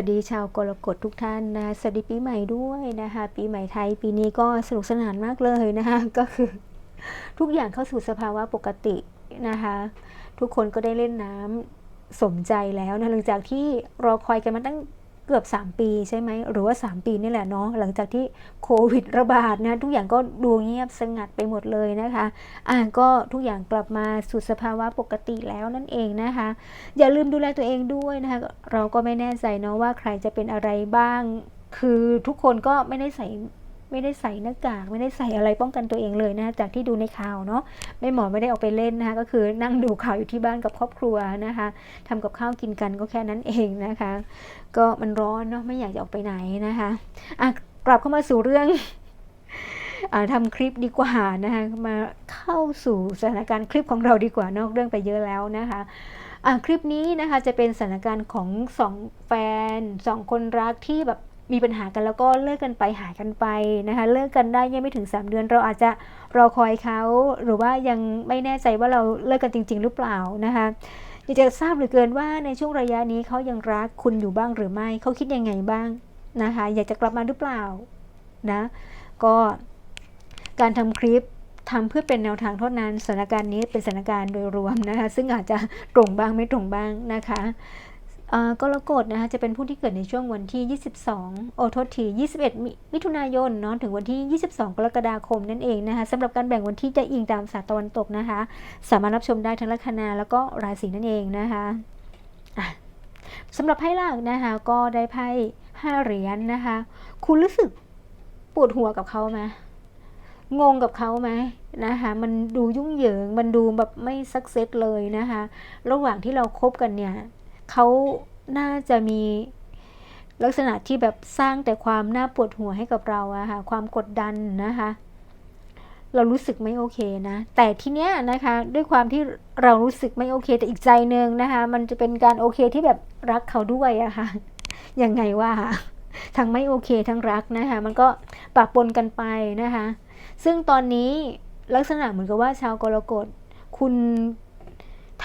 วัสดีชาวกรกฎทุกท่านนะสวัสดีปีใหม่ด้วยนะคะ ปีใหม่ไทยปีนี้ก็สนุกสนานมากเลยนะคะก็คือทุกอย่างเข้าสู่สภาวะปกตินะคะ ทุกคนก็ได้เล่นน้ำสมใจแล้วนะหลังจากที่รอคอยกันมาตั้ง เกือบ 3 ปีใช่ไหมหรือว่า 3 ปีนี่แหละเนาะหลังจากที่โควิดระบาดนะทุกอย่างก็ดูเงียบสงัดไปหมดเลยนะคะอ่าก็ทุกอย่างกลับมาสู่สภาวะปกติแล้วนั่นเองนะคะ อย่าลืมดูแลตัวเองด้วยนะคะเราก็ไม่แน่ใจเนาะว่าใครจะเป็นอะไรบ้าง คือทุกคนก็ไม่ได้ใส่ ไม่ได้ใส่หน้ากาก ไม่ได้ใส่อะไรป้องกันตัวเองเลยนะจากที่ดูในข่าวเนาะไม่หมอไม่ได้ออกไปเล่นนะคะก็คือนั่งดูข่าวอยู่ที่บ้านกับครอบครัวนะคะทำกับข้าวกินกันก็แค่นั้นเองนะคะ ก็มันร้อนเนาะไม่อยากจะออกไปไหนนะคะอะกลับเข้ามาสู่เรื่องอทำคลิปดีกว่านะคะมาเข้าสู่สถานการณ์คลิปของเราดีกว่านอกเรื่องไปเยอะแล้วนะคะอ่าคลิปนี้นะคะจะเป็นสถานการณ์ของสองแฟนสองคนรักที่แบบ มีปัญหากันแล้วก็เลิกกันไปหายกันไปนะคะ เลิกกันได้ยังไม่ถึง 3 เดือน เราอาจจะรอคอยเขาหรือว่ายังไม่แน่ใจว่าเราเลิกกันจริง ๆ หรือเปล่านะคะอยากจะทราบเหลือเกินว่าในช่วงระยะนี้เขายังรักคุณอยู่บ้างหรือไม่เขาคิดยังไงบ้างนะคะอยากจะกลับมาหรือเปล่านะก็การทำคลิปทำเพื่อเป็นแนวทางเท่านั้นสถานการณ์นี้เป็นสถานการณ์โดยรวมนะคะซึ่งอาจจะตรงบ้างไม่ตรงบ้างนะคะ กรกฎนะคะจะเป็นผู้ที่เกิดในช่วงวันที่ 22 โอโทษที 21 มิถุนายนเนาะถึงวันที่ 22 กรกฎาคมนั่นเองนะคะสำหรับการแบ่งวันที่จะอิงตามศาสตร์ตะวันตกนะคะ สามารถรับชมได้ทั้งลัคนาแล้วก็ราศีนั่นเองนะคะะสำหรับไพ่ลางนะคะก็ได้ไพ่ห้าเหรียญนนะคะ คุณรู้สึกปวดหัวกับเขาไหมงงกับเขาไหมนะคะมันดูยุ่งเหยิง มันดูแบบไม่สักเซสเลยนะคะ ระหว่างที่เราครบกันเนี่ย เขาน่าจะมีลักษณะที่แบบสร้างแต่ความน่าปวดหัวให้กับเราอะค่ะความกดดันนะคะ เรารู้สึกไม่โอเคนะ แต่ทีเนี้ยนะคะ ด้วยความที่เรารู้สึกไม่โอเค แต่อีกใจหนึ่งนะคะ มันจะเป็นการโอเคที่แบบรักเขาด้วยอะค่ะยังไงว่าทั้งไม่โอเคทั้งรักนะคะ มันก็ปะปนกันไปนะคะ ซึ่งตอนนี้ลักษณะเหมือนกับว่าชาวกรกฎคุณ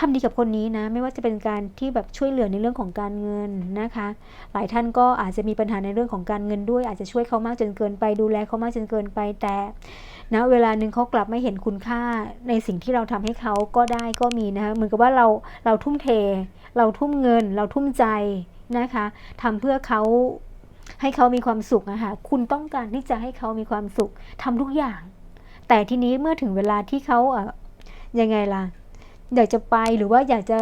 ทำดีกับคนนี้นะ ไม่ว่าจะเป็นการที่แบบช่วยเหลือในเรื่องของการเงินนะคะ หลายท่านก็อาจจะมีปัญหาในเรื่องของการเงินด้วย อาจจะช่วยเขามากจนเกินไปดูแลเขามากจนเกินไปแต่นะเวลาหนึ่งเขากลับไม่เห็นคุณค่าในสิ่งที่เราทำให้เขาก็ได้ก็มีนะคะเหมือนกับว่าเราเราทุ่มเท เราทุ่มเงิน เราทุ่มใจนะคะทำเพื่อเขาให้เขามีความสุขนะคะคุณต้องการที่จะให้เขามีความสุขทำทุกอย่าง แต่ทีนี้เมื่อถึงเวลาที่เขาเอ่ยังไงล่ะ อยากจะไปหรือว่าอยากจะ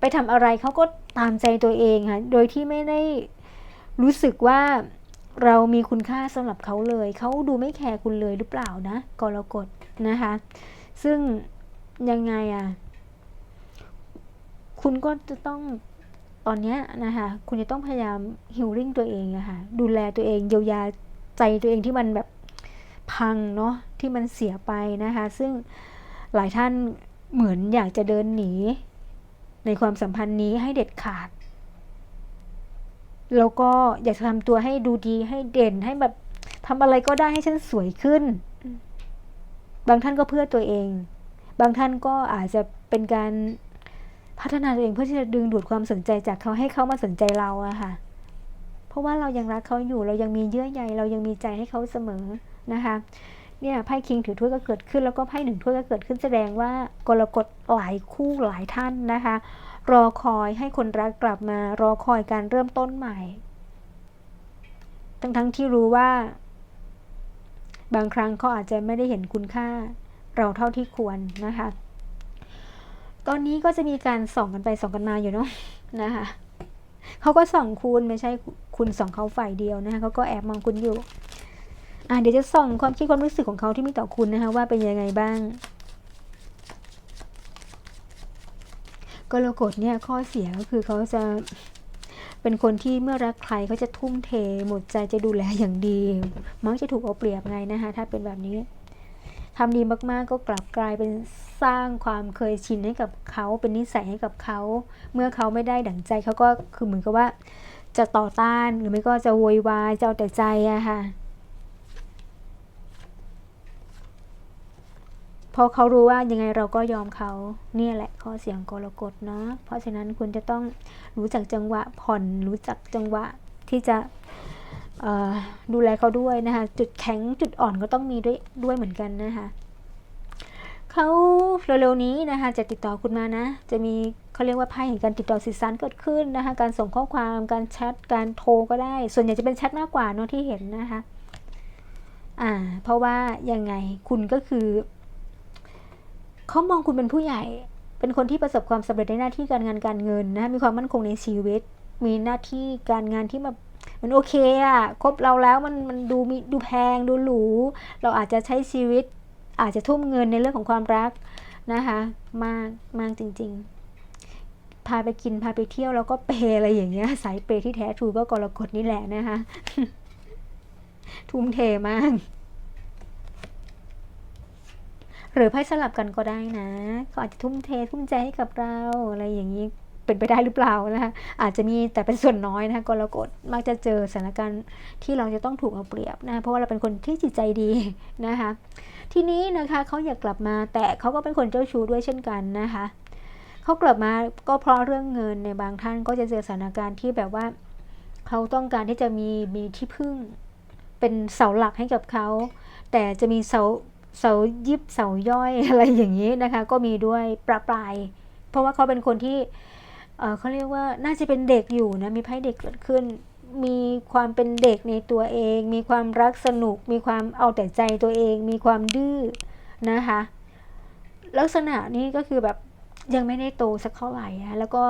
ไปทำอะไรเขาก็ตามใจตัวเองค่ะโดยที่ไม่ได้รู้สึกว่าเรามีคุณค่าสำหรับเขาเลย เขาดูไม่แคร์คุณเลยหรือเปล่านะกรกฎนะคะ ซึ่งยังไงอะ คุณก็จะต้องตอนนี้นะคะ คุณจะต้องพยายามฮิลลิ่งตัวเองอะคะ่ะ ดูแลตัวเองเยียวยาใจตัวเองที่มันแบบพังเนาะที่มันเสียไปนะคะ ซึ่งหลายท่าน เหมือนอยากจะเดินหนี ในความสัมพันธ์นี้ให้เด็ดขาด แล้วก็อยากจะทำตัวให้ดูดีให้เด่นให้แบบทำอะไรก็ได้ให้ฉันสวยขึ้น บางท่านก็เพื่อตัวเอง บางท่านก็อาจจะเป็นการพัฒนาตัวเองเพื่อที่จะดึงดูดความสนใจจากเขาให้เขามาสนใจเราอะค่ะ เพราะว่าเรายังรักเขาอยู่ เรายังมีเยื่อใย เรายังมีใจให้เขาเสมอนะคะ เนี่ยไพ่คิงถือถ้วยก็เกิดขึ้นแล้วก็ไพ่หนึ่งถ้วยก็เกิดขึ้นแสดงว่ากรกฎหลายคู่หลายท่านนะคะ รอคอยให้คนรักกลับมารอคอยการเริ่มต้นใหม่ ทั้งทั้งที่รู้ว่า บางครั้งเขาอาจจะไม่ได้เห็นคุณค่า เราเท่าที่ควรนะคะ ตอนนี้ก็จะมีการส่องกันไปส่องกันมาอยู่เนาะนะคะเขาก็ส่องคุณไม่ใช่คุณส่องเขาฝ่ายเดียวนะคะเขาก็แอบมองคุณอยู่ อ่าเดี๋ยวจะส่องความคิดความรู้สึกของเขาที่มีต่อคุณนะคะว่าเป็นยังไงบ้างกรกฎเนี่ยข้อเสียก็คือเขาจะเป็นคนที่เมื่อรักใครเขาจะทุ่มเท หมดใจจะดูแลอย่างดี มักจะถูกเอาเปรียบไงนะคะถ้าเป็นแบบนี้ทำดีมากๆก็กลับกลายเป็นสร้างความเคยชินให้กับเขาเป็นนิสัยให้กับเขา เมื่อเขาไม่ได้ดั่งใจเขาก็คือเหมือนกับว่าจะต่อต้านหรือไม่ก็จะโวยวายจะเอาแต่ใจอะค่ะ พอเขารู้ว่ายังไงเราก็ยอมเขาเนี่ยแหละข้อเสียงกรกฎเนาะเพราะฉะนั้นคุณจะต้องรู้จักจังหวะผ่อนรู้จักจังหวะที่จะดูแลเขาด้วยนะคะจุดแข็งจุดอ่อนก็ต้องมีด้วยด้วยเหมือนกันนะคะเขาเร็วๆนี้นะคะจะติดต่อคุณมานะ จะมีเขาเรียกว่าไพ่แห่งการติดต่อสื่อสารเกิดขึ้นนะคะการส่งข้อความการแชทการโทรก็ได้ ส่วนใหญ่จะเป็นแชทมากกว่าเนอะที่เห็นนะคะอ่าเพราะว่ายังไงคุณก็คือ เขามองคุณเป็นผู้ใหญ่ เป็นคนที่ประสบความสำเร็จในหน้าที่การงานการเงินนะมีความมั่นคงในชีวิต มีหน้าที่การงานที่แบบมันโอเคอะครบเราแล้วมันมันดูมีดูแพงดูหรูเราอาจจะใช้ชีวิต อาจจะทุ่มเงินในเรื่องของความรักนะคะมากมากจริง ๆ พาไปกินพาไปเที่ยวแล้วก็เปอะไรอย่างเงี้ยสายเปที่แท้ทรูก็กรกฎนี่แหละนะคะทุ่มเทมาก หรือไพ่สลับกันก็ได้นะก็อาจจะทุ่มเททุ่มใจให้กับเราอะไรอย่างนี้เป็นไปได้หรือเปล่านะคะอาจจะมีแต่เป็นส่วนน้อยนะคะกรกฎมักจะเจอสถานการณ์ที่เราจะต้องถูกเอาเปรียบนะเพราะว่าเราเป็นคนที่จิตใจดีนะคะ ทีนี้นะคะเขาอยากกลับมาแต่เขาก็เป็นคนเจ้าชู้ด้วยเช่นกันนะคะเขากลับมาก็เพราะเรื่องเงินในบางท่านก็จะเจอสถานการณ์ที่แบบว่าเขาต้องการที่จะมีมีที่พึ่งเป็นเสาหลักให้กับเขาแต่จะมีเสา เสายิบเสาย่อยอะไรอย่างนี้นะคะ ก็มีด้วยประปราย เพราะว่าเขาเป็นคนที่เเขาเรียกว่าน่าจะเป็นเด็กอยู่นะมีไพ่เด็กเกิดขึ้น มีความเป็นเด็กในตัวเอง มีความรักสนุก มีความเอาแต่ใจตัวเอง มีความดื้อนะคะ ลักษณะนี้ก็คือแบบยังไม่ได้โตสักเท่าไหร่นะแล้วก็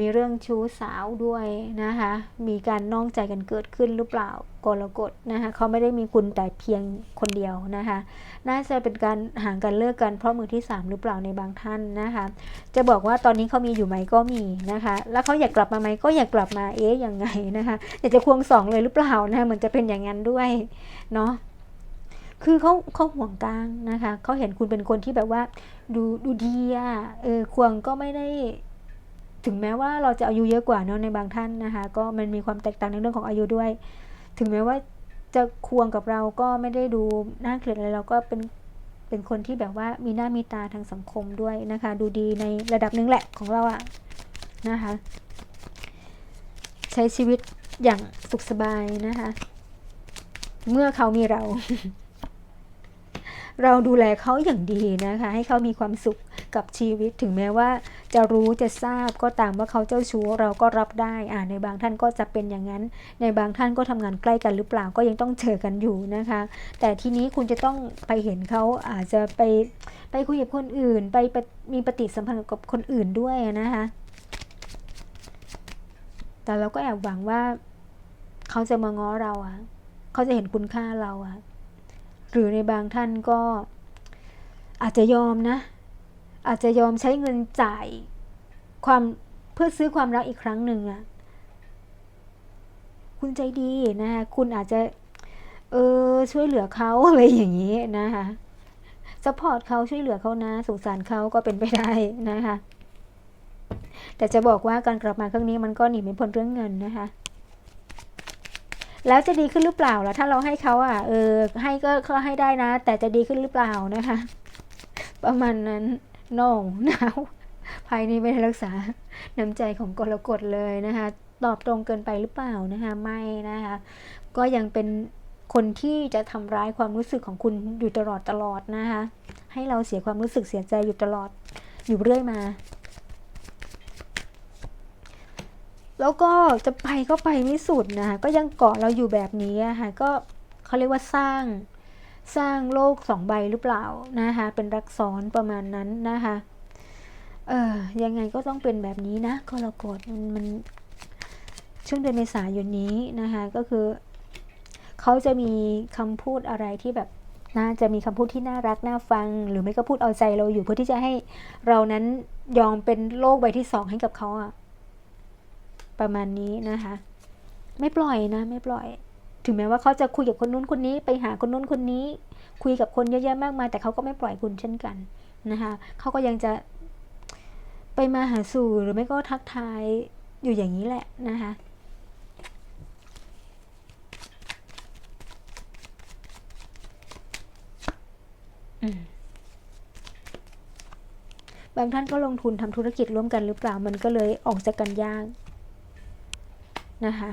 มีเรื่องชู้สาวด้วยนะคะ มีการนอกใจกันเกิดขึ้นหรือเปล่ากรกฎนะคะเขาไม่ได้มีคุณแต่เพียงคนเดียวนะคะ น่าจะเป็นการห่างกันเลิกกันเพราะมือที่ 3 หรือเปล่าในบางท่านนะคะ จะบอกว่าตอนนี้เขามีอยู่ไหมก็มีนะคะ แล้วเขาอยากกลับมาไหมก็อยากกลับมาเอ๊ะยังไงนะคะอยากจะควงสองเลยหรือเปล่านะคะเหมือนจะเป็นอย่างนั้นด้วยเนาะคือเขาเขาห่วงกลางนะคะเขาเห็นคุณเป็นคนที่แบบว่า ดูดูดีอะเออควงก็ไม่ได้ ถึงแม้ว่าเราจะอายุเยอะกว่าเนาะในบางท่านนะคะ ก็มันมีความแตกต่างในเรื่องของอายุด้วย ถึงแม้ว่าจะควงกับเราก็ไม่ได้ดูน่าเกลียดอะไรเราก็เป็นเป็นคนที่แบบว่ามีหน้ามีตาทางสังคมด้วยนะคะ ดูดีในระดับหนึงแหละของเราอะนะคะ ใช้ชีวิตอย่างสุขสบายนะคะ เมื่อเขามีเรา เราดูแลเขาอย่างดีนะคะ ให้เขามีความสุข กับชีวิตถึงแม้ว่าจะรู้จะทราบก็ตามว่าเขาเจ้าชู้เราก็รับได้อ่าในบางท่านก็จะเป็นอย่างนั้น ในบางท่านก็ทำงานใกล้กันหรือเปล่าก็ยังต้องเจอกันอยู่นะคะ แต่ทีนี้คุณจะต้องไปเห็นเขาอาจจะไปไปคุยกับคนอื่นไปไปมีปฏิสัมพันธ์กับคนอื่นด้วยนะคะแต่เราก็แอบหวังว่า เขาจะมาง้อเราอะเขาจะเห็นคุณค่าเราอะหรือในบางท่านก็อาจจะยอมนะ อาจจะยอมใช้เงินจ่ายความเพื่อซื้อความรักอีกครั้งหนึ่งอะคุณใจดีนะคะคุณอาจจะ เออช่วยเหลือเขาอะไรอย่างนี้นะคะสปอร์ตเขาช่วยเหลือเขานะสงสารเขาก็เป็นไปได้นะคะ แต่จะบอกว่าการกลับมาครั้งนี้มันก็หนีไม่พ้นเรื่องเงินนะคะ แล้วจะดีขึ้นหรือเปล่าล่ะถ้าเราให้เขาอะเออให้ก็ก็ให้ได้นะ แต่จะดีขึ้นหรือเปล่านะคะ ประมาณนั้น น่งหนาวภายนี้ไม่ได้รักษาน้ำใจของกรกฎเลยนะคะ ตอบตรงเกินไปหรือเปล่านะคะไม่นะคะ ก็ยังเป็นคนที่จะทำร้ายความรู้สึกของคุณอยู่ตลอดตลอดนะคะ ให้เราเสียความรู้สึกเสียใจอยู่ตลอดอยู่เรื่อยมา แล้วก็จะไปก็ไปไม่สุดนะคะก็ยังเกาะเราอยู่แบบนี้อะค่ะก็เขาเรียกว่าสร้าง สร้างโลกสองใบหรือเปล่านะคะเป็นรักซ้อนประมาณนั้นนะคะเออยังไงก็ต้องเป็นแบบนี้นะก็เรากดมันมันช่วงเดือนเมษายนนี้นะคะก็คือเขาจะมีคำพูดอะไรที่แบบน่าจะมีคำพูดที่น่ารักน่าฟัง หรือไม่ก็พูดเอาใจเราอยู่เพื่อที่จะให้เรานั้นยอมเป็นโลกใบที่สองให้กับเขาอะประมาณนี้นะคะ ไม่ปล่อยนะ ไม่ปล่อย ถึงแม้ว่าเขาจะคุยกับคนนู้นคนนี้ ไปหาคนนู้นคนนี้ คุยกับคนเยอะแยะมากมาย แต่เขาก็ไม่ปล่อยคุณเช่นกันนะคะเขาก็ยังจะไปมาหาสู่หรือไม่ก็ทักทายอยู่อย่างนี้แหละนะคะบางท่านก็ลงทุนทำธุรกิจร่วมกันหรือเปล่ามันก็เลยออกจากกันยากนะคะ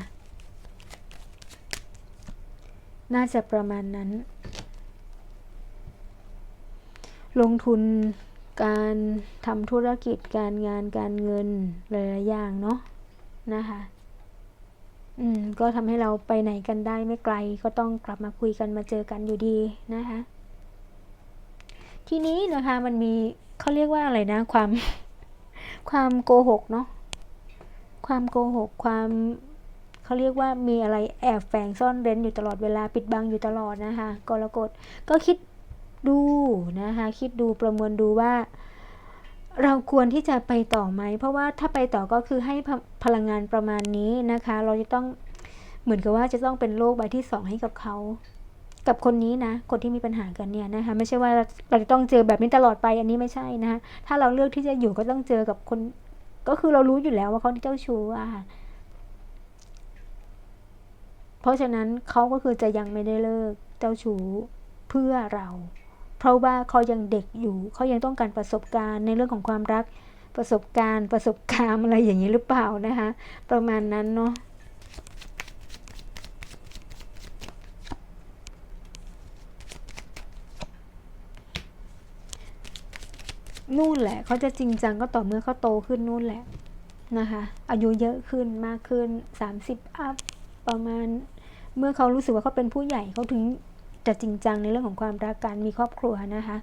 น่าจะประมาณนั้น ลงทุนการทำธุรกิจการงานการเงินหลายๆอย่างเนาะนะคะ อืม ก็ทำให้เราไปไหนกันได้ไม่ไกล ก็ต้องกลับมาคุยกันมาเจอกันอยู่ดีนะคะ ทีนี้นะคะมันมีเขาเรียกว่าอะไรนะ ความความโกหกเนาะความโกหกความ เขาเรียกว่ามีอะไรแอบแฝงซ่อนเร้นอยู่ตลอดเวลาปิดบังอยู่ตลอดนะคะกรกฎก็คิดดูนะคะคิดดูประเมินดูว่า เราควรที่จะไปต่อไหม เพราะว่าถ้าไปต่อก็คือให้พลังงานประมาณนี้นะคะ เราจะต้องเหมือนกับว่าจะต้องเป็นโลกใบที่สองให้กับเขากับคนนี้นะ คนที่มีปัญหากันเนี่ยนะคะไม่ใช่ว่าเราจะต้องเจอแบบนี้ตลอดไปอันนี้ไม่ใช่นะคะถ้าเราเลือกที่จะอยู่ก็ต้องเจอกับคน ก็คือเรารู้อยู่แล้วว่าเขาเจ้าชู้อะ่ะ เพราะฉะนั้นเขาก็คือจะยังไม่ได้เลิกเจ้าชู้เพื่อเรา เพราะว่าเขายังเด็กอยู่เขายังต้องการประสบการณ์ในเรื่องของความรักประสบการณ์ ประสบการณ์อะไรอย่างนี้หรือเปล่านะคะ ประมาณนั้นเนาะนู่นแหละเขาจะจริงจังก็ต่อเมื่อเขาโตขึ้นนู่นแหละนะคะ อายุเยอะขึ้นมากขึ้น 30 อัพ ประมาณ เมื่อเขารู้สึกว่าเขาเป็นผู้ใหญ่เขาถึงจะจริงจังในเรื่องของความรักการมีครอบครัวนะคะ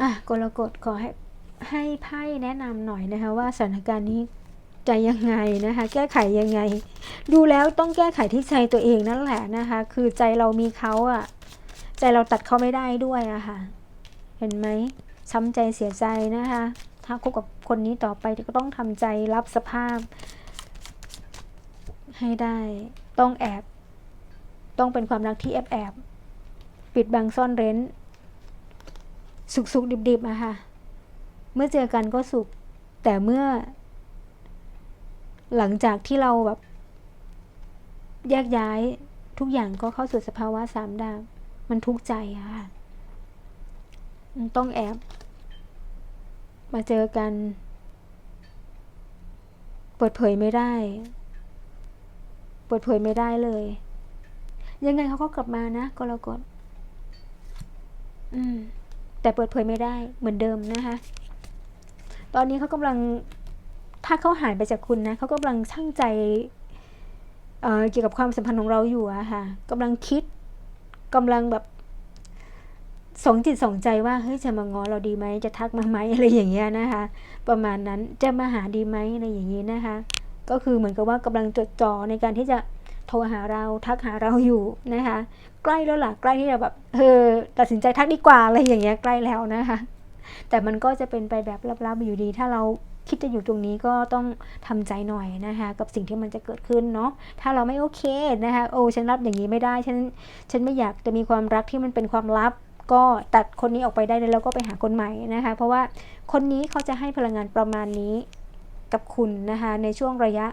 อะกรกฎขอให้ให้ไพ่แนะนำหน่อยนะคะว่าสถานการณ์นี้จะยังไงนะคะ แก้ไขยังไง ดูแล้วต้องแก้ไขที่ใจตัวเองนั่นแหละนะคะ คือใจเรามีเขาอะใจเราตัดเขาไม่ได้ด้วยอะค่ะ เห็นไหมช้ำใจเสียใจนะคะ ถ้าคบกับคนนี้ต่อไปก็ต้องทำใจรับสภาพ ให้ได้ ต้องแอบ ต้องเป็นความรักที่แอบแอบปิดบังซ่อนเร้น สุกสุกดิบดิบๆอะค่ะ เมื่อเจอกันก็สุข แต่เมื่อ หลังจากที่เราแบบ แยกย้ายทุกอย่างก็เข้าสู่สภาวะสามดาวมันทุกข์ใจอะค่ะ ต้องแอบ มาเจอกัน เปิดเผยไม่ได้ ปิดเผยไม่ได้เลย ยังไงเขาก็กลับมานะกรกฎอืม แต่เปิดเผยไม่ได้เหมือนเดิมนะคะ ตอนนี้เขากำลังถ้าเขาหายไปจากคุณนะเขากำลังช่างใจเเกี่ยวกับความสัมพันธ์ของเราอยู่อะค่ะกำลังคิดกำลังแบบสองจิตสองใจว่าเฮ้ยจะมาง้อเราดีไหมจะทักมาไหมอะไรอย่างเงี้ยนะคะ ประมาณนั้นจะมาหาดีไหมอะไรอย่างนี้นะคะ ก็คือเหมือนกับว่ากำลังจดจ่อในการที่จะโทรหาเราทักหาเราอยู่นะคะ ใกล้แล้วล่ะใกล้ที่จะแบบเออตัดสินใจทักดีกว่าอะไรอย่างเงี้ยใกล้แล้วนะคะ แต่มันก็จะเป็นไปแบบลับๆอยู่ดี ถ้าเราคิดจะอยู่ตรงนี้ก็ต้องทำใจหน่อยนะคะ กับสิ่งที่มันจะเกิดขึ้นเนาะถ้าเราไม่โอเคนะคะโอ้ฉันรับอย่างนี้ไม่ได้ฉันฉันไม่อยากจะมีความรักที่มันเป็นความลับก็ตัดคนนี้ออกไปได้เลยแล้วก็ไปหาคนใหม่นะคะ เพราะว่าคนนี้เขาจะให้พลังงานประมาณนี้ กับคุณนะคะในช่วงระยะ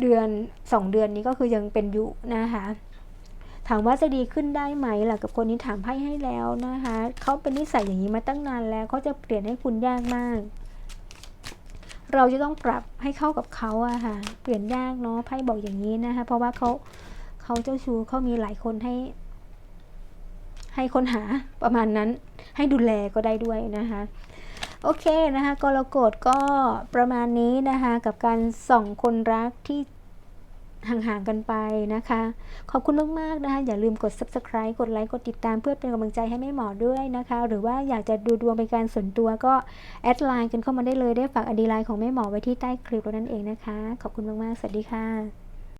เดือน 2 เดือนนี้ก็คือยังเป็นอยู่นะคะถามว่าจะดีขึ้นได้ไหมล่ะกับคนนี้ถามไพ่ให้แล้วนะคะเขาเป็นนิสัยอย่างนี้มาตั้งนานแล้วเขาจะเปลี่ยนให้คุณยากมาก เราจะต้องปรับให้เข้ากับเขาอะค่ะเปลี่ยนยากเนาะไพ่บอกอย่างนี้นะคะเพราะว่าเขาเขาเจ้าชู้เขามีหลายคนให้ ให้ค้นหาประมาณนั้นให้ดูแลก็ได้ด้วยนะคะ โอเคนะคะกรกฎก็ประมาณนี้นะคะกับการส่องคนรักที่ห่างๆกันไปนะคะ ขอบคุณมากๆนะคะ อย่าลืมกด subscribe กดไลค์ กดติดตามเพื่อเป็นกำลังใจให้แม่หมอด้วยนะคะ หรือว่าอยากจะดูดวงเป็นการส่วนตัวก็แอดไลน์กันเข้ามาได้เลยได้ฝากอดีไลน์ของแม่หมอไว้ที่ใต้คลิปแล้วนั่นเองนะคะ ขอบคุณมากๆ สวัสดีค่ะ